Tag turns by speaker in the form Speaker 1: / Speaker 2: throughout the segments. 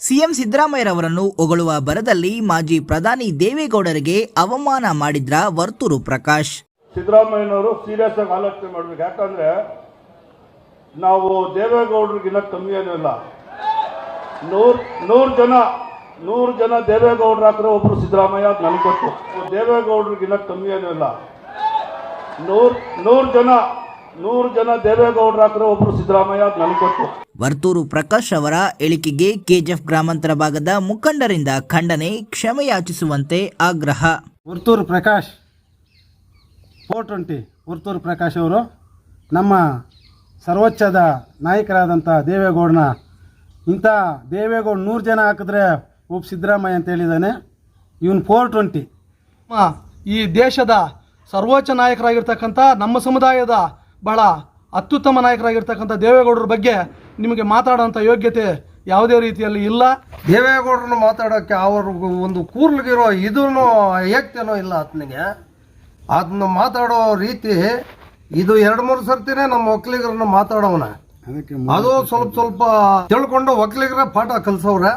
Speaker 1: CM ಸಿದ್ದರಾಮಯ್ಯರವರನ್ನು ಹೊಗಳುವ ಬರದಲ್ಲಿ ಮಾಜಿ ಪ್ರಧಾನಿ ದೇವೇಗೌಡರಿಗೆ ಅವಮಾನ ಮಾಡಿದ್ರ ವರ್ತೂರು ಪ್ರಕಾಶ್.
Speaker 2: ಸಿದ್ದರಾಮಯ್ಯನವರು ಸೀರಿಯಸ್ ಆಗಿ ಆಲೋಚನೆ ಮಾಡಬೇಕು. ಯಾಕಂದ್ರೆ ನಾವು ದೇವೇಗೌಡರಿಗಿನ್ನ ಕಮ್ಮಿ ಏನೂ ಇಲ್ಲ. ನೂರ್, ನೂರು ಜನ ನೂರು ಜನ ದೇವೇಗೌಡರು ಹಾಕಿದ್ರೆ ಒಬ್ರು ಸಿದ್ದರಾಮಯ್ಯ ನನಗೆ ಗೊತ್ತು. ದೇವೇಗೌಡರಿಗಿನ್ನ ಕಮ್ಮಿ ಏನೂ ಇಲ್ಲ. ನೂರ್, ನೂರು ಜನ ನೂರು ಜನ ದೇವೇಗೌಡರು ಹಾಕಿದ್ರೆ ಒಬ್ರು ಸಿದ್ದರಾಮಯ್ಯ ನನಗೆ ಕೊಟ್ಟು
Speaker 1: ವರ್ತೂರು ಪ್ರಕಾಶ್ ಅವರ ಹೇಳಿಕೆಗೆ ಕೆಜಿಎಫ್ ಗ್ರಾಮಾಂತರ ಭಾಗದ ಮುಖಂಡರಿಂದ ಖಂಡನೆ ಕ್ಷಮೆಯಾಚಿಸುವಂತೆ ಆಗ್ರಹ.
Speaker 3: ವರ್ತೂರು ಪ್ರಕಾಶ್ ಫೋರ್ ಟ್ವೆಂಟಿ ವರ್ತೂರು ಪ್ರಕಾಶ್ ಅವರು ನಮ್ಮ ಸರ್ವೋಚ್ಚದ ನಾಯಕರಾದಂಥ ದೇವೇಗೌಡನ ಇಂಥ ದೇವೇಗೌಡ ನೂರು ಜನ ಹಾಕಿದ್ರೆ ಒಬ್ಬ ಸಿದ್ದರಾಮಯ್ಯ ಅಂತ ಹೇಳಿದ್ದಾನೆ. ಇವನು ಫೋರ್ ಟ್ವೆಂಟಿ.
Speaker 4: ಈ ದೇಶದ ಸರ್ವೋಚ್ಚ ನಾಯಕರಾಗಿರ್ತಕ್ಕಂಥ ನಮ್ಮ ಸಮುದಾಯದ ಬಹಳ ಅತ್ಯುತ್ತಮ ನಾಯಕರಾಗಿರ್ತಕ್ಕಂಥ ದೇವೇಗೌಡರ ಬಗ್ಗೆ ನಿಮಗೆ ಮಾತಾಡೋಂಥ ಯೋಗ್ಯತೆ ಯಾವುದೇ ರೀತಿಯಲ್ಲಿ ಇಲ್ಲ.
Speaker 5: ದೇವೇಗೌಡರನ್ನು ಮಾತಾಡೋಕ್ಕೆ ಅವರು ಒಂದು ಕೂರ್ಲಿಗಿರೋ ಇದೂ ಏಕ್ತೇನೋ ಇಲ್ಲ ಆತನಿಗೆ ಅದನ್ನ ಮಾತಾಡೋ ರೀತಿ ಇದು ಎರಡು ಮೂರು ಸರ್ತಿನೇ ನಮ್ಮ ಒಕ್ಕಲಿಗರನ್ನು ಮಾತಾಡೋವನ.
Speaker 3: ಅದಕ್ಕೆ
Speaker 5: ಅದು ಸ್ವಲ್ಪ ಸ್ವಲ್ಪ ತಿಳ್ಕೊಂಡು ಒಕ್ಕಲಿಗರ ಪಾಠ ಕಲಿಸೋರೆ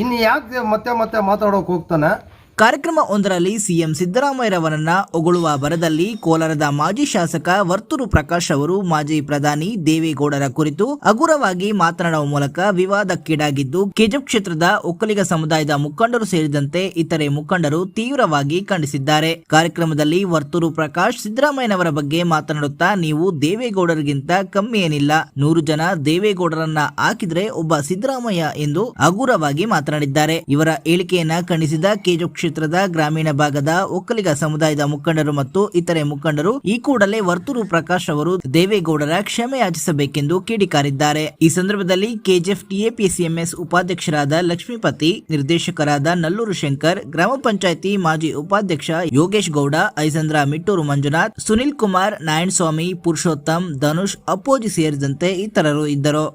Speaker 5: ಇನ್ನು ಯಾಕೆ ಮತ್ತೆ ಮತ್ತೆ ಮಾತಾಡೋಕೆ ಹೋಗ್ತಾನೆ?
Speaker 1: ಕಾರ್ಯಕ್ರಮ ಒಂದರಲ್ಲಿ ಸಿಎಂ ಸಿದ್ದರಾಮಯ್ಯರವರನ್ನ ಒಗಳುವ ಬರದಲ್ಲಿ ಕೋಲಾರದ ಮಾಜಿ ಶಾಸಕ ವರ್ತೂರು ಪ್ರಕಾಶ್ ಅವರು, ಮಾಜಿ ಪ್ರಧಾನಿ ದೇವೇಗೌಡರ ಕುರಿತು ಹಗುರವಾಗಿ ಮಾತನಾಡುವ ಮೂಲಕ ವಿವಾದಕ್ಕೀಡಾಗಿದ್ದು ಕೆಜಬ್ ಕ್ಷೇತ್ರದ ಒಕ್ಕಲಿಗ ಸಮುದಾಯದ ಮುಖಂಡರು ಸೇರಿದಂತೆ ಇತರೆ ಮುಖಂಡರು ತೀವ್ರವಾಗಿ ಖಂಡಿಸಿದ್ದಾರೆ. ಕಾರ್ಯಕ್ರಮದಲ್ಲಿ ವರ್ತೂರು ಪ್ರಕಾಶ್ ಸಿದ್ದರಾಮಯ್ಯನವರ ಬಗ್ಗೆ ಮಾತನಾಡುತ್ತಾ, ನೀವು ದೇವೇಗೌಡರಿಗಿಂತ ಕಮ್ಮಿ ಏನಿಲ್ಲ. ನೂರು ಜನ ದೇವೇಗೌಡರನ್ನ ಹಾಕಿದ್ರೆ ಒಬ್ಬ ಸಿದ್ದರಾಮಯ್ಯ ಎಂದು ಹಗುರವಾಗಿ ಮಾತನಾಡಿದ್ದಾರೆ. ಇವರ ಹೇಳಿಕೆಯನ್ನ ಖಂಡಿಸಿದ ಕೆಜಪ್ ಕ್ಷೇತ್ರದ ಗ್ರಾಮೀಣ ಭಾಗದ ಒಕ್ಕಲಿಗ ಸಮುದಾಯದ ಮುಖಂಡರು ಮತ್ತು ಇತರೆ ಮುಖಂಡರು ಈ ಕೂಡಲೇ ವರ್ತೂರು ಪ್ರಕಾಶ್ ಅವರು ದೇವೇಗೌಡರ ಕ್ಷಮೆ ಯಾಚಿಸಬೇಕೆಂದು ಕಿಡಿಕಾರಿದ್ದಾರೆ. ಈ ಸಂದರ್ಭದಲ್ಲಿ ಕೆಜಿಎಫ್ ಟಿಎಪಿಸಿಎಂಎಸ್ ಉಪಾಧ್ಯಕ್ಷರಾದ ಲಕ್ಷ್ಮೀಪತಿ, ನಿರ್ದೇಶಕರಾದ ನಲ್ಲೂರು ಶಂಕರ್, ಗ್ರಾಮ ಪಂಚಾಯಿತಿ ಮಾಜಿ ಉಪಾಧ್ಯಕ್ಷ ಯೋಗೇಶ್ ಗೌಡ, ಐಸಂದ್ರ ಮಿಟ್ಟೂರು ಮಂಜುನಾಥ್, ಸುನಿಲ್ ಕುಮಾರ್, ನಾರಾಯಣಸ್ವಾಮಿ, ಪುರುಷೋತ್ತಮ್, ಧನುಷ್ ಅಪ್ಪೋಜಿ ಸೇರಿದಂತೆ ಇತರರು ಇದ್ದರು.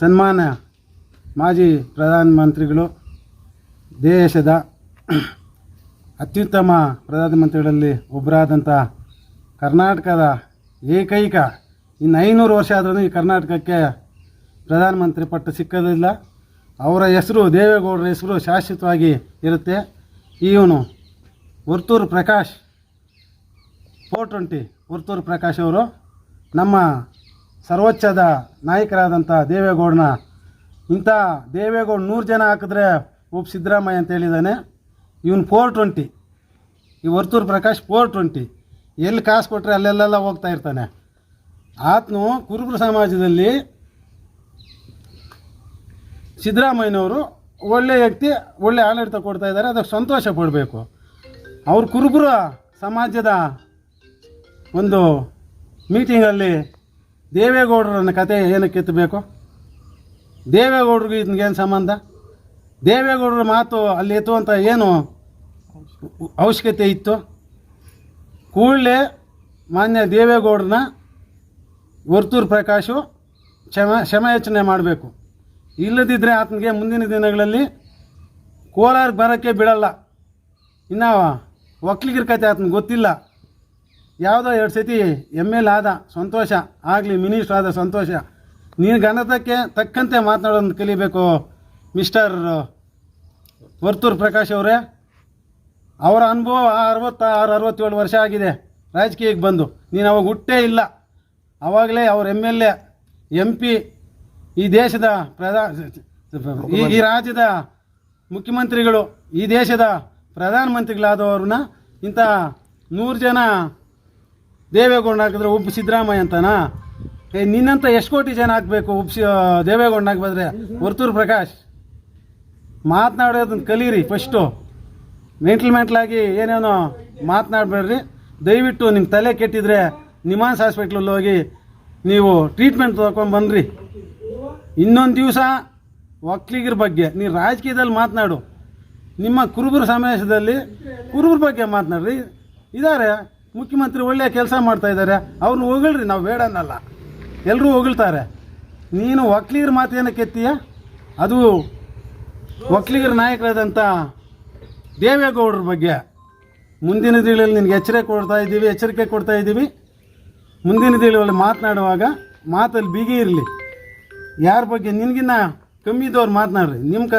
Speaker 3: ಸನ್ಮಾನ ಮಾಜಿ ಪ್ರಧಾನಮಂತ್ರಿಗಳು ದೇಶದ ಅತ್ಯುತ್ತಮ ಪ್ರಧಾನಮಂತ್ರಿಗಳಲ್ಲಿ ಒಬ್ಬರಾದಂಥ ಕರ್ನಾಟಕದ ಏಕೈಕ, ಇನ್ನು ಐನೂರು ವರ್ಷ ಆದ್ರೂ ಈ ಕರ್ನಾಟಕಕ್ಕೆ ಪ್ರಧಾನಮಂತ್ರಿ ಪಟ್ಟ ಸಿಕ್ಕೋದಿಲ್ಲ. ಅವರ ಹೆಸರು, ದೇವೇಗೌಡರ ಹೆಸರು ಶಾಶ್ವತವಾಗಿ ಇರುತ್ತೆ. ಇವನು ವರ್ತೂರು ಪ್ರಕಾಶ್, ಫೋರ್ ಟ್ವೆಂಟಿ ವರ್ತೂರು ಪ್ರಕಾಶ್ ಅವರು ನಮ್ಮ ಸರ್ವೋಚ್ಚದ ನಾಯಕರಾದಂಥ ದೇವೇಗೌಡನ ಇಂಥ ದೇವೇಗೌಡ ನೂರು ಜನ ಹಾಕಿದ್ರೆ ಒಬ್ಬ ಸಿದ್ದರಾಮಯ್ಯ ಅಂತ ಹೇಳಿದ್ದಾನೆ. ಇವನು ಫೋರ್ ಟ್ವೆಂಟಿ ಈ ವರ್ತೂರು ಪ್ರಕಾಶ್ ಫೋರ್ ಟ್ವೆಂಟಿ ಎಲ್ಲಿ ಕಾಸು ಕೊಟ್ಟರೆ ಅಲ್ಲೆಲ್ಲೆಲ್ಲ ಹೋಗ್ತಾ ಇರ್ತಾನೆ. ಆತನು ಕುರುಬರ ಸಮಾಜದಲ್ಲಿ ಸಿದ್ದರಾಮಯ್ಯನವರು ಒಳ್ಳೆ ವ್ಯಕ್ತಿ, ಒಳ್ಳೆ ಆಡಳಿತ ಕೊಡ್ತಾ ಇದ್ದಾರೆ, ಅದಕ್ಕೆ ಸಂತೋಷ ಪಡಬೇಕು. ಅವ್ರ ಕುರುಬರ ಸಮಾಜದ ಒಂದು ಮೀಟಿಂಗಲ್ಲಿ ದೇವೇಗೌಡರನ್ನ ಕತೆ ಏನಕ್ಕೆ ಎತ್ತಬೇಕು? ದೇವೇಗೌಡರಿಗೂ ಇದನ್ಗೇನು ಸಂಬಂಧ? ದೇವೇಗೌಡರ ಮಾತು ಅಲ್ಲಿ ಎತ್ತುವಂಥ ಏನು ಅವಶ್ಯಕತೆ ಇತ್ತು? ಕೂಡಲೇ ಮಾನ್ಯ ದೇವೇಗೌಡರನ್ನ ವರ್ತೂರು ಪ್ರಕಾಶು ಕ್ಷಮ ಕ್ಷಮಯಾಚನೆ ಮಾಡಬೇಕು. ಇಲ್ಲದಿದ್ದರೆ ಆತನಿಗೆ ಮುಂದಿನ ದಿನಗಳಲ್ಲಿ ಕೋಲಾರಕ್ಕೆ ಬರೋಕ್ಕೆ ಬಿಡಲ್ಲ. ಇನ್ನು ಒಕ್ಕಲಿಗರ ಕತೆ ಆತನಿಗೆ ಗೊತ್ತಿಲ್ಲ. ಯಾವುದೋ ಎರಡು ಸತಿ ಎಂ ಎಲ್ ಆದ ಸಂತೋಷ ಆಗಲಿ, ಮಿನಿಸ್ಟ್ರ್ ಆದ ಸಂತೋಷ. ನೀನು ಘನತಕ್ಕೆ ತಕ್ಕಂತೆ ಮಾತನಾಡೋದನ್ನು ಕಲಿಬೇಕು. ಮಿಸ್ಟರ್ ವರ್ತೂರು ಪ್ರಕಾಶ್ ಅವರೇ, ಅವರ ಅನುಭವ ಅರವತ್ತಾರು, ಅರವತ್ತೇಳು ವರ್ಷ ಆಗಿದೆ. ರಾಜಕೀಯಕ್ಕೆ ಬಂದು. ನೀನು ಅವಾಗ ಹುಟ್ಟೇ ಇಲ್ಲ. ಆವಾಗಲೇ ಅವ್ರ ಎಂ ಎಲ್ ಎ, ಎಂ ಈ ದೇಶದ ಪ್ರಧಾ, ಈ ರಾಜ್ಯದ ಮುಖ್ಯಮಂತ್ರಿಗಳು, ಈ ದೇಶದ ಪ್ರಧಾನಮಂತ್ರಿಗಳಾದವ್ರನ್ನ ಇಂಥ ನೂರು ಜನ ದೇವೇಗೌಡ ಹಾಕಿದ್ರೆ ಉಪ್ಪು ಸಿದ್ದರಾಮಯ್ಯ ಅಂತನಾ? ನಿನ್ನಂತ ಎಷ್ಟು ಕೋಟಿ ಜನ ಹಾಕಬೇಕು ಉಪ್ಸಿ ಸಿ ದೇವೇಗೌಡ ಹಾಕ್ಬಂದ್ರೆ ವರ್ತೂರು ಪ್ರಕಾಶ್. ಮಾತನಾಡೋದನ್ನ ಕಲೀರಿ ಫಸ್ಟು ಮೆಂಟ್ಲ್ ಮೆಂಟ್ಲಾಗಿ ಏನೇನೋ ಮಾತನಾಡಬೇಡ್ರಿ. ದಯವಿಟ್ಟು ನಿಮ್ಮ ತಲೆ ಕೆಟ್ಟಿದ್ರೆ ನಿಮಾನ್ಸ್ ಹಾಸ್ಪಿಟ್ಲಲ್ಲಿ ಹೋಗಿ ನೀವು ಟ್ರೀಟ್ಮೆಂಟ್ ತೊಗೊಂಡು ಬನ್ನಿರಿ ಇನ್ನೊಂದು ದಿವಸ ಒಕ್ಕಲಿಗರ ಬಗ್ಗೆ ನೀವು ರಾಜಕೀಯದಲ್ಲಿ ಮಾತನಾಡು. ನಿಮ್ಮ ಕುರುಬರ ಸಮಾವೇಶದಲ್ಲಿ ಕುರುಬರ ಬಗ್ಗೆ ಮಾತನಾಡ್ರಿ. ಇದ್ದಾರೆ ಮುಖ್ಯಮಂತ್ರಿ ಒಳ್ಳೆಯ ಕೆಲಸ ಮಾಡ್ತಾ ಇದ್ದಾರೆ ಅವ್ರನ್ನ ಹೊಗಳ್ರಿ, ನಾವು ಬೇಡ ಎಲ್ಲರೂ ಹೊಗಳ್ತಾರೆ. ನೀನು ಒಕ್ಕಲಿಗರ ಮಾತು ಏನಕ್ಕೆ ಎತ್ತೀಯ ಅದು ಒಕ್ಕಲಿಗರ ನಾಯಕರಾದಂಥ ದೇವೇಗೌಡರ ಬಗ್ಗೆ ಮುಂದಿನ ದಿನಗಳಲ್ಲಿ ನಿನಗೆ ಎಚ್ಚರಿಕೆ ಕೊಡ್ತಾ ಇದ್ದೀವಿ, ಎಚ್ಚರಿಕೆ ಕೊಡ್ತಾ ಇದ್ದೀವಿ. ಮುಂದಿನ ದಿನಗಳಲ್ಲಿ ಮಾತನಾಡುವಾಗ ಮಾತಲ್ಲಿ ಬಿಗಿ ಇರಲಿ. ಯಾರ ಬಗ್ಗೆ ನಿನಗಿನ್ನ ಕಮ್ಮಿ ಇದ್ದವ್ರು ಮಾತನಾಡ್ರಿ. ನಿಮ್ಮ ಕ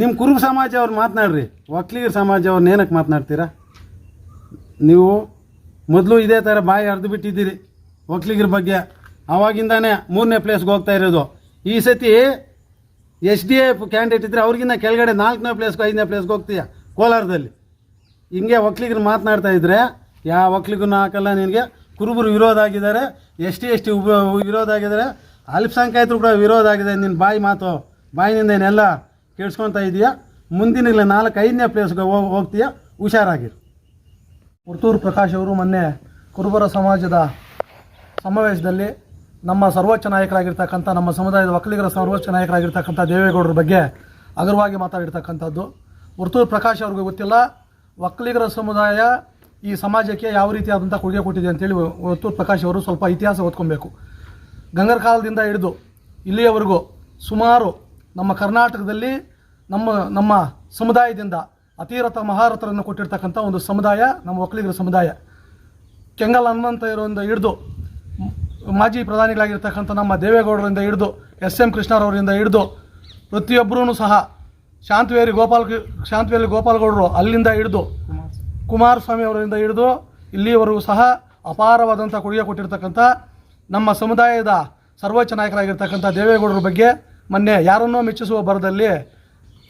Speaker 3: ನಿಮ್ಮ ಕುರುಬ ಸಮಾಜ ಅವ್ರು ಮಾತನಾಡ್ರಿ. ಒಕ್ಲಿಗರ ಸಮಾಜ ಅವ್ರನ್ನ ಏನಕ್ಕೆ ಮಾತನಾಡ್ತೀರಾ? ನೀವು ಮೊದಲು ಇದೇ ಥರ ಬಾಯಿ ಹರಿದು ಬಿಟ್ಟಿದ್ದೀರಿ. ಒಕ್ಲಿಗರ ಬಗ್ಗೆ ಆವಾಗಿಂದಾನೇ ಮೂರನೇ ಪ್ಲೇಸ್ಗೆ ಹೋಗ್ತಾ ಇರೋದು. ಈ ಸತಿ ಎಸ್ ಡಿ ಎಫ್ ಕ್ಯಾಂಡಿಡೇಟ್ ಇದ್ದರೆ ಅವ್ರಿಗಿನ್ನ ಕೆಳಗಡೆ ನಾಲ್ಕನೇ ಪ್ಲೇಸ್ಗೆ ಐದನೇ ಪ್ಲೇಸ್ಗೆ ಹೋಗ್ತೀಯ? ಕೋಲಾರದಲ್ಲಿ. ಹಿಂಗೆ ಒಕ್ಲಿಗರು ಮಾತನಾಡ್ತಾ ಇದ್ದರೆ ಯಾವ ಒಕ್ಲಿಗೂ ಹಾಕಲ್ಲ ನಿನಗೆ? ಕುರುಬರು ವಿರೋಧ ಆಗಿದ್ದಾರೆ. ಎಸ್ ಟಿ ಎಸ್ ಟಿ ವಿರೋಧ ಆಗಿದ್ದಾರೆ. ಅಲ್ಪಸಂಖ್ಯಾತರು ಕೂಡ ವಿರೋಧ ಆಗಿದೆ. ನಿನ್ನ ಬಾಯಿ ಮಾತು, ಬಾಯಿನಿಂದ ಏನೆಲ್ಲ ಕೇಳಿಸ್ಕೊತಾ ಇದೆಯಾ? ಮುಂದಿನ ನಾಲ್ಕು, ಐದನೇ ಪ್ಲೇಸ್ಗೆ ಹೋಗ್ ಹೋಗ್ತೀಯಾ? ಹುಷಾರಾಗಿರು.
Speaker 4: ವರ್ತೂರು ಪ್ರಕಾಶ್ ಅವರು ಮೊನ್ನೆ ಕುರುಬರ ಸಮಾಜದ ಸಮಾವೇಶದಲ್ಲಿ ನಮ್ಮ ಸರ್ವೋಚ್ಚ ನಾಯಕರಾಗಿರ್ತಕ್ಕಂಥ, ನಮ್ಮ ಸಮುದಾಯದ ಒಕ್ಕಲಿಗರ ಸರ್ವೋಚ್ಚ ನಾಯಕರಾಗಿರ್ತಕ್ಕಂಥ ದೇವೇಗೌಡರ ಬಗ್ಗೆ ಅಗರವಾಗಿ ಮಾತಾಡಿರ್ತಕ್ಕಂಥದ್ದು. ವರ್ತೂರು ಪ್ರಕಾಶ್ ಅವ್ರಿಗೂ ಗೊತ್ತಿಲ್ಲ. ಒಕ್ಕಲಿಗರ ಸಮುದಾಯ ಈ ಸಮಾಜಕ್ಕೆ ಯಾವ ರೀತಿಯಾದಂಥ ಕೊಡುಗೆ ಕೊಟ್ಟಿದೆ ಅಂತೇಳಿ ವರ್ತೂರು ಪ್ರಕಾಶ್ ಅವರು ಸ್ವಲ್ಪ ಇತಿಹಾಸ ಓದ್ಕೊಬೇಕು ಗಂಗರ ಕಾಲದಿಂದ ಹಿಡಿದು ಇಲ್ಲಿಯವರೆಗೂ ಸುಮಾರು ನಮ್ಮ ಕರ್ನಾಟಕದಲ್ಲಿ ನಮ್ಮ ನಮ್ಮ ಸಮುದಾಯದಿಂದ ಅತಿರಥ ಮಹಾರಥರನ್ನು ಕೊಟ್ಟಿರ್ತಕ್ಕಂಥ ಒಂದು ಸಮುದಾಯ ನಮ್ಮ ಒಕ್ಕಲಿಗರ ಸಮುದಾಯ. ಕೆಂಗಲ್ ಹನುಮಂತ ಇರೋರಿಂದ ಹಿಡಿದು ಮಾಜಿ ಪ್ರಧಾನಿಗಳಾಗಿರ್ತಕ್ಕಂಥ ನಮ್ಮ ದೇವೇಗೌಡರಿಂದ ಹಿಡಿದು ಎಸ್ ಎಂ ಕೃಷ್ಣರವರಿಂದ ಹಿಡಿದು ಪ್ರತಿಯೊಬ್ಬರೂ ಸಹ ಶಾಂತವೇರಿ ಗೋಪಾಲ್ ಶಾಂತವೇರಿ ಗೋಪಾಲ್ಗೌಡರು ಅಲ್ಲಿಂದ ಹಿಡಿದು ಕುಮಾರಸ್ವಾಮಿ ಅವರಿಂದ ಹಿಡಿದು ಇಲ್ಲಿಯವರೆಗೂ ಸಹ ಅಪಾರವಾದಂಥ ಕೊಡುಗೆ ಕೊಟ್ಟಿರ್ತಕ್ಕಂಥ ನಮ್ಮ ಸಮುದಾಯದ ಸರ್ವೋಚ್ಚ ನಾಯಕರಾಗಿರ್ತಕ್ಕಂಥ ದೇವೇಗೌಡರ ಬಗ್ಗೆ ಮೊನ್ನೆ ಯಾರನ್ನೋ ಮೆಚ್ಚಿಸುವ ಬರದಲ್ಲಿ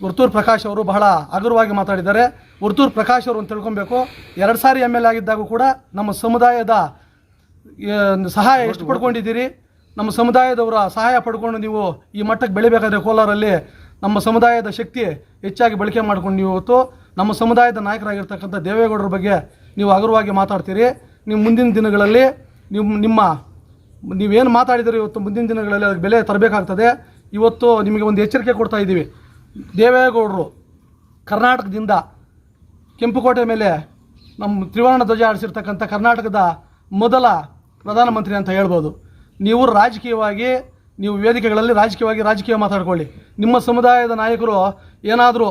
Speaker 4: ವರ್ತೂರ್ ಪ್ರಕಾಶ್ ಅವರು ಬಹಳ ಅಗುರವಾಗಿ ಮಾತಾಡಿದ್ದಾರೆ. ವರ್ತೂರ್ ಪ್ರಕಾಶ್ ಅವರು ತಿಳ್ಕೊಬೇಕು. ಎರಡು ಸಾರಿ ಎಂ ಎಲ್ ಆಗಿದ್ದಾಗೂ ಕೂಡ ನಮ್ಮ ಸಮುದಾಯದ ಸಹಾಯ ಎಷ್ಟು ಪಡ್ಕೊಂಡಿದ್ದೀರಿ ನಮ್ಮ ಸಮುದಾಯದವರ ಸಹಾಯ ಪಡ್ಕೊಂಡು ನೀವು ಈ ಮಟ್ಟಕ್ಕೆ ಬೆಳಿಬೇಕಾದ್ರೆ ಕೋಲಾರಲ್ಲಿ ನಮ್ಮ ಸಮುದಾಯದ ಶಕ್ತಿ ಹೆಚ್ಚಾಗಿ ಬಳಕೆ ಮಾಡ್ಕೊಂಡು ನೀವು ಇವತ್ತು ನಮ್ಮ ಸಮುದಾಯದ ನಾಯಕರಾಗಿರ್ತಕ್ಕಂಥ ದೇವೇಗೌಡರ ಬಗ್ಗೆ ನೀವು ಹಗುರವಾಗಿ ಮಾತಾಡ್ತೀರಿ. ನೀವು ಮುಂದಿನ ದಿನಗಳಲ್ಲಿ ನೀವು ನಿಮ್ಮ ನೀವೇನು ಮಾತಾಡಿದರೆ ಇವತ್ತು ಮುಂದಿನ ದಿನಗಳಲ್ಲಿ ಅದಕ್ಕೆ ಬೆಲೆ ತರಬೇಕಾಗ್ತದೆ. ಇವತ್ತು ನಿಮಗೆ ಒಂದು ಎಚ್ಚರಿಕೆ ಕೊಡ್ತಾ ಇದ್ದೀವಿ. ದೇವೇಗೌಡರು ಕರ್ನಾಟಕದಿಂದ ಕೆಂಪುಕೋಟೆ ಮೇಲೆ ನಮ್ಮ ತ್ರಿವರ್ಣ ಧ್ವಜ ಆಡಿಸಿರ್ತಕ್ಕಂಥ ಕರ್ನಾಟಕದ ಮೊದಲ ಪ್ರಧಾನಮಂತ್ರಿ ಅಂತ ಹೇಳ್ಬೋದು. ನೀವು ರಾಜಕೀಯವಾಗಿ, ನೀವು ವೇದಿಕೆಗಳಲ್ಲಿ ರಾಜಕೀಯವಾಗಿ ರಾಜಕೀಯ ಮಾತಾಡ್ಕೊಳ್ಳಿ. ನಿಮ್ಮ ಸಮುದಾಯದ ನಾಯಕರು ಏನಾದರೂ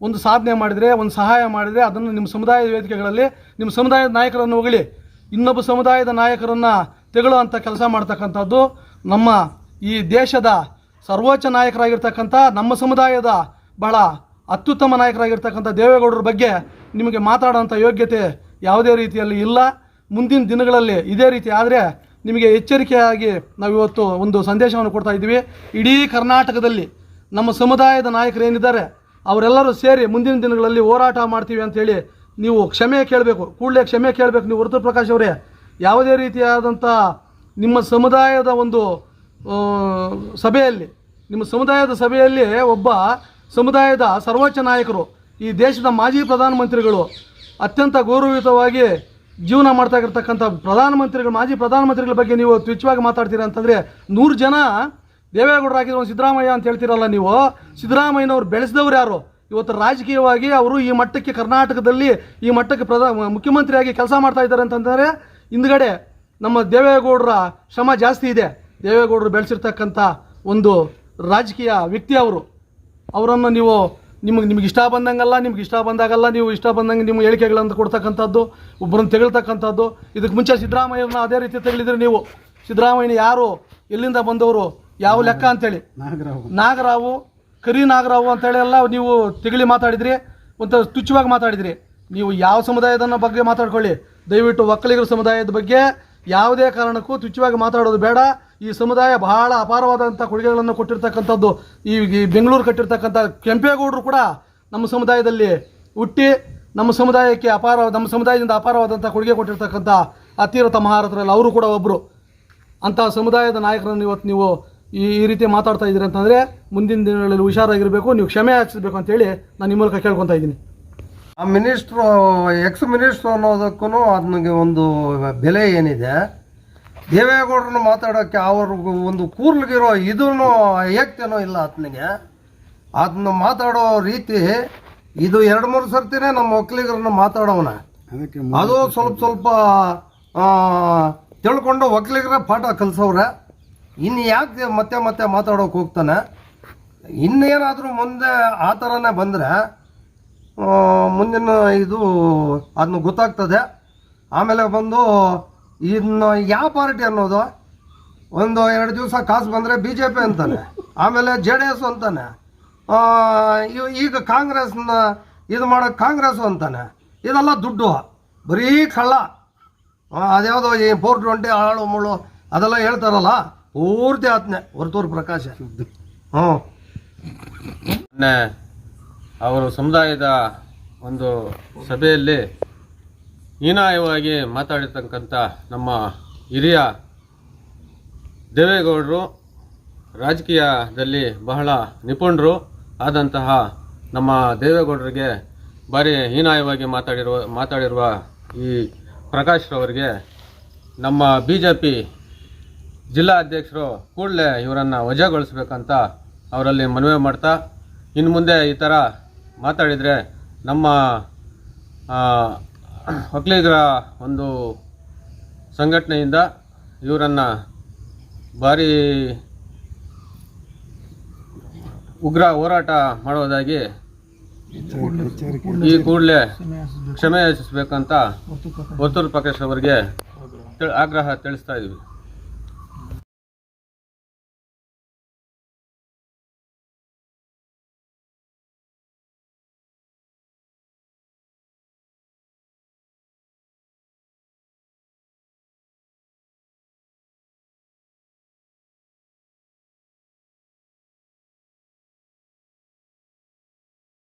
Speaker 4: ಒಂದು ಸಾಧನೆ ಮಾಡಿದರೆ, ಒಂದು ಸಹಾಯ ಮಾಡಿದರೆ ಅದನ್ನು ನಿಮ್ಮ ಸಮುದಾಯದ ವೇದಿಕೆಗಳಲ್ಲಿ ನಿಮ್ಮ ಸಮುದಾಯದ ನಾಯಕರನ್ನು ಹೊಗಳಿ. ಇನ್ನೊಬ್ಬ ಸಮುದಾಯದ ನಾಯಕರನ್ನು ತೆಗಳುವಂಥ ಕೆಲಸ ಮಾಡ್ತಕ್ಕಂಥದ್ದು ನಮ್ಮ ಈ ದೇಶದ ಸರ್ವೋಚ್ಚ ನಾಯಕರಾಗಿರ್ತಕ್ಕಂಥ ನಮ್ಮ ಸಮುದಾಯದ ಬಹಳ ಅತ್ಯುತ್ತಮ ನಾಯಕರಾಗಿರ್ತಕ್ಕಂಥ ದೇವೇಗೌಡರ ಬಗ್ಗೆ ನಿಮಗೆ ಮಾತಾಡೋಂಥ ಯೋಗ್ಯತೆ ಯಾವುದೇ ರೀತಿಯಲ್ಲಿ ಇಲ್ಲ. ಮುಂದಿನ ದಿನಗಳಲ್ಲಿ ಇದೇ ರೀತಿ ಆದರೆ ನಿಮಗೆ ಎಚ್ಚರಿಕೆಯಾಗಿ ನಾವು ಇವತ್ತು ಒಂದು ಸಂದೇಶವನ್ನು ಕೊಡ್ತಾ ಇದ್ದೀವಿ. ಇಡೀ ಕರ್ನಾಟಕದಲ್ಲಿ ನಮ್ಮ ಸಮುದಾಯದ ನಾಯಕರು ಏನಿದ್ದಾರೆ, ಅವರೆಲ್ಲರೂ ಸೇರಿ ಮುಂದಿನ ದಿನಗಳಲ್ಲಿ ಹೋರಾಟ ಮಾಡ್ತೀವಿ ಅಂತೇಳಿ ನೀವು ಕ್ಷಮೆ ಕೇಳಬೇಕು. ಕೂಡಲೇ ಕ್ಷಮೆ ಕೇಳಬೇಕು ನೀವು ವೃತ್ತ ಪ್ರಕಾಶ್ ಅವರೇ. ಯಾವುದೇ ರೀತಿಯಾದಂಥ ನಿಮ್ಮ ಸಮುದಾಯದ ಒಂದು ಸಭೆಯಲ್ಲಿ, ನಿಮ್ಮ ಸಮುದಾಯದ ಸಭೆಯಲ್ಲಿ ಒಬ್ಬ ಸಮುದಾಯದ ಸರ್ವೋಚ್ಚ ನಾಯಕರು, ಈ ದೇಶದ ಮಾಜಿ ಪ್ರಧಾನಮಂತ್ರಿಗಳು ಅತ್ಯಂತ ಗೌರವಯುತವಾಗಿ ಜೀವನ ಮಾಡ್ತಾ ಇರ್ತಕ್ಕಂಥ ಪ್ರಧಾನಮಂತ್ರಿಗಳು, ಮಾಜಿ ಪ್ರಧಾನಮಂತ್ರಿಗಳ ಬಗ್ಗೆ ನೀವು ತುಚ್ಛವಾಗಿ ಮಾತಾಡ್ತೀರಾ ಅಂತಂದರೆ ನೂರು ಜನ ದೇವೇಗೌಡರಾಗಿರೋ ಸಿದ್ದರಾಮಯ್ಯ ಅಂತ ಹೇಳ್ತೀರಲ್ಲ ನೀವು. ಸಿದ್ದರಾಮಯ್ಯನವ್ರು ಬೆಳೆಸಿದವ್ರು ಯಾರು? ಇವತ್ತು ರಾಜಕೀಯವಾಗಿ ಅವರು ಈ ಮಟ್ಟಕ್ಕೆ ಕರ್ನಾಟಕದಲ್ಲಿ ಈ ಮಟ್ಟಕ್ಕೆ ಪ್ರಧಾ ಮುಖ್ಯಮಂತ್ರಿಯಾಗಿ ಕೆಲಸ ಮಾಡ್ತಾ ಇದ್ದಾರೆ ಅಂತಂದರೆ ಹಿಂದ್ಗಡೆ ನಮ್ಮ ದೇವೇಗೌಡರ ಶ್ರಮ ಜಾಸ್ತಿ ಇದೆ. ದೇವೇಗೌಡರು ಬೆಳೆಸಿರ್ತಕ್ಕಂಥ ಒಂದು ರಾಜಕೀಯ ವ್ಯಕ್ತಿ ಅವರು. ಅವರನ್ನು ನೀವು ನಿಮಗೆ ನಿಮ್ಗೆ ಇಷ್ಟ ಬಂದಂಗಲ್ಲ ನಿಮ್ಗೆ ಇಷ್ಟ ಬಂದಾಗಲ್ಲ ನೀವು ಇಷ್ಟ ಬಂದಂಗೆ ನಿಮ್ಮ ಹೇಳಿಕೆಗಳನ್ನು ಕೊಡ್ತಕ್ಕಂಥದ್ದು ಒಬ್ಬರನ್ನು ತೆಗಳ್ತಕ್ಕಂಥದ್ದು. ಇದಕ್ಕೆ ಮುಂಚೆ ಸಿದ್ದರಾಮಯ್ಯನ ಅದೇ ರೀತಿ ತೆಗಳಿದ್ರೆ ನೀವು. ಸಿದ್ದರಾಮಯ್ಯನ ಯಾರು? ಎಲ್ಲಿಂದ ಬಂದವರು? ಯಾವ ಲೆಕ್ಕ ಅಂತೇಳಿ?
Speaker 3: ನಾಗರಾವ್.
Speaker 4: ನಾಗರಾವು ಕರಿ ನಾಗರಾವು ಅಂತೇಳಿ ಎಲ್ಲ ನೀವು ತೆಗಳಿ ಮಾತಾಡಿದ್ರಿ. ಒಂಥರ ತುಚ್ಛವಾಗಿ ಮಾತಾಡಿದ್ರಿ. ನೀವು ಯಾವ ಸಮುದಾಯದ ಬಗ್ಗೆ ಮಾತಾಡ್ಕೊಳ್ಳಿ? ದಯವಿಟ್ಟು ಒಕ್ಕಲಿಗರ ಸಮುದಾಯದ ಬಗ್ಗೆ ಯಾವುದೇ ಕಾರಣಕ್ಕೂ ತುಚ್ಛವಾಗಿ ಮಾತಾಡೋದು ಬೇಡ. ಈ ಸಮುದಾಯ ಬಹಳ ಅಪಾರವಾದಂಥ ಕೊಡುಗೆಗಳನ್ನು ಕೊಟ್ಟಿರ್ತಕ್ಕಂಥದ್ದು, ಈ ಬೆಂಗಳೂರು ಕಟ್ಟಿರ್ತಕ್ಕಂಥ ಕೆಂಪೇಗೌಡರು ಕೂಡ ನಮ್ಮ ಸಮುದಾಯದಲ್ಲಿ ಹುಟ್ಟಿ ನಮ್ಮ ಸಮುದಾಯಕ್ಕೆ ಅಪಾರ, ನಮ್ಮ ಸಮುದಾಯದಿಂದ ಅಪಾರವಾದಂಥ ಕೊಡುಗೆ ಕೊಟ್ಟಿರ್ತಕ್ಕಂಥ ಅತಿರಥ ಮಹಾರಥರಲ್ಲಿ ಅವರು ಕೂಡ ಒಬ್ಬರು ಅಂಥ ಸಮುದಾಯದ ನಾಯಕರನ್ನು ಇವತ್ತು ನೀವು ಈ ಈ ರೀತಿ ಮಾತಾಡ್ತಾ ಇದ್ದೀರಿ ಅಂತಂದರೆ ಮುಂದಿನ ದಿನಗಳಲ್ಲಿ ಹುಷಾರಾಗಿರಬೇಕು, ನೀವು ಕ್ಷಮೆ ಯಾಚಿಸಬೇಕು ಅಂತೇಳಿ ನಾನು ನಿಮ್ಮ ಮೂಲಕ ಕೇಳ್ಕೊತ ಇದ್ದೀನಿ.
Speaker 5: ಆ ಮಿನಿಸ್ಟ್ರು, ಎಕ್ಸ್ ಮಿನಿಸ್ಟ್ರು ಅನ್ನೋದಕ್ಕೂ ನನಗೆ ಒಂದು ಬೆಲೆ ಏನಿದೆ? ದೇವೇಗೌಡರನ್ನು ಮಾತಾಡೋಕ್ಕೆ ಅವ್ರಿಗೆ ಒಂದು ಕೂರ್ಲಿಗಿರೋ ಇದೂ ಏಕ್ತೇನೋ ಇಲ್ಲ ಆತನಿಗೆ ಅದನ್ನ ಮಾತಾಡೋ ರೀತಿ ಇದು ಎರಡು ಮೂರು ಸರ್ತಿನೇ ನಮ್ಮ ಒಕ್ಕಲಿಗರನ್ನ
Speaker 3: ಮಾತಾಡೋವನ.
Speaker 5: ಅದು ಸ್ವಲ್ಪ ಸ್ವಲ್ಪ ತಿಳ್ಕೊಂಡು ಒಕ್ಕಲಿಗರ ಪಾಠ ಕಲಿಸೋರೆ ಇನ್ನು ಯಾಕೆ ಮತ್ತೆ ಮತ್ತೆ ಮಾತಾಡೋಕೆ ಹೋಗ್ತಾನೆ? ಇನ್ನೇನಾದರೂ ಮುಂದೆ ಆ ಥರನೇ ಬಂದರೆ ಮುಂದಿನ ಇದು ಅದನ್ನು ಗೊತ್ತಾಗ್ತದೆ. ಆಮೇಲೆ ಬಂದು ಇನ್ನು ಯಾವ ಪಾರ್ಟಿ ಅನ್ನೋದು? ಒಂದು ಎರಡು ದಿವಸ ಕಾಸು ಬಂದರೆ ಬಿ ಜೆ ಪಿ ಅಂತಾನೆ. ಆಮೇಲೆ ಜೆ ಡಿ ಎಸ್ ಅಂತಾನೆ. ಈಗ ಕಾಂಗ್ರೆಸ್ನ ಇದು ಮಾಡೋಕೆ ಕಾಂಗ್ರೆಸ್ ಅಂತಾನೆ. ಇದೆಲ್ಲ ದುಡ್ಡು. ಬರೀ ಕಳ್ಳ. ಅದ್ಯಾವುದೋ ಈ ಫೋರ್ ಟ್ವೆಂಟಿ ಆಳು ಮುಳು ಅದೆಲ್ಲ ಹೇಳ್ತಾರಲ್ಲ? ಪೂರ್ತಿ ಆತ್ನೆ ಹೊರತೂರು ಪ್ರಕಾಶ. ಹ್ಞೂ.
Speaker 6: ಅವರು ಸಮುದಾಯದ ಒಂದು ಸಭೆಯಲ್ಲಿ ಹೀನಾಯವಾಗಿ ಮಾತಾಡಿರ್ತಕ್ಕಂಥ ನಮ್ಮ ಹಿರಿಯ ದೇವೇಗೌಡರು ರಾಜಕೀಯದಲ್ಲಿ ಬಹಳ ನಿಪುಣರು ಆದಂತಹ ನಮ್ಮ ದೇವೇಗೌಡರಿಗೆ ಭಾರಿ ಹೀನಾಯವಾಗಿ ಮಾತಾಡಿರುವ ಮಾತಾಡಿರುವ ಈ ಪ್ರಕಾಶ್ ರವರಿಗೆ ನಮ್ಮ ಬಿ ಜೆ ಪಿ ಜಿಲ್ಲಾ ಅಧ್ಯಕ್ಷರು ಕೂಡಲೇ ಇವರನ್ನು ವಜಾಗೊಳಿಸ್ಬೇಕಂತ ಅವರಲ್ಲಿ ಮನವಿ ಮಾಡ್ತಾ, ಇನ್ನು ಮುಂದೆ ಈ ಥರ ಮಾತಾಡಿದರೆ ನಮ್ಮ ಒಕ್ಕಲಿಗರ ಒಂದು ಸಂಘಟನೆಯಿಂದ ಇವರನ್ನು ಭಾರಿ ಉಗ್ರ ಹೋರಾಟ ಮಾಡುವುದಾಗಿ ಈ ಕೂಡಲೇ ಕ್ಷಮೆ ಯಾಚಿಸಬೇಕಂತ ಒತ್ತೂರು ಪ್ರಕಾಶ್ ಅವರಿಗೆ ಆಗ್ರಹ ತಿಳಿಸ್ತಾ ಇದ್ದೀವಿ